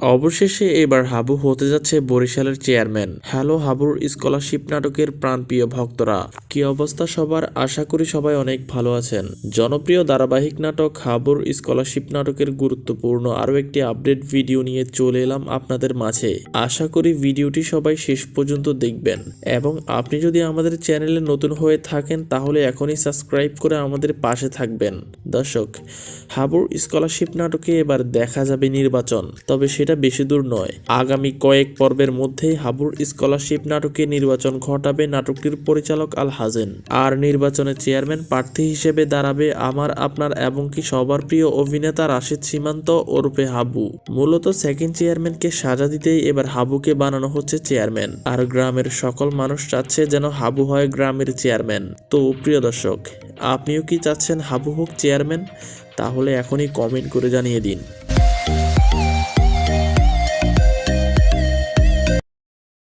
অবশেষে এবার হাবু হতে যাচ্ছে বরিশালের চেয়ারম্যান। হ্যালো, হাবুর স্কলারশিপ নাটকের প্রাণপ্রিয় ভক্তরা। কি অবস্থা সবার? আশা করি সবাই অনেক ভালো আছেন। জনপ্রিয় ধারাবাহিক নাটক হাবুর স্কলারশিপ নাটকের গুরুত্বপূর্ণ আরও একটি আপডেট ভিডিও নিয়ে চলে এলাম আপনাদের মাঝে। আশা করি ভিডিওটি সবাই শেষ পর্যন্ত দেখবেন। এবং আপনি যদি আমাদের চ্যানেলে নতুন হয়ে থাকেন, তাহলে এখনই সাবস্ক্রাইব করে আমাদের পাশে থাকবেন। দর্শক, হাবুর স্কলারশিপ নাটকে এবার দেখা যাবে নির্বাচন। তবে সেটা বেশি দূর নয়। আগামী কয়েক পর্বের মধ্যেই হাবুর স্কলারশিপ নাটকে নির্বাচন ঘটাবে নাটকটির পরিচালক আল হাজেন। আর নির্বাচনে চেয়ারম্যান প্রার্থী হিসেবে দাঁড়াবে আমার, আপনার এবং কি সবার প্রিয় অভিনেতা রাশিদ সীমান্ত ওরফে হাবু। মূলত সেকেন্ড চেয়ারম্যানকে সাজা দিতেই এবার হাবুকে বানানো হচ্ছে চেয়ারম্যান আর গ্রামের সকল মানুষ চাচ্ছে যেন হাবু হয় গ্রামের চেয়ারম্যান তো প্রিয় দর্শক, আপনিও কি চাচ্ছেন হাবু হোক চেয়ারম্যান তাহলে এখনই কমেন্ট করে জানিয়ে দিন।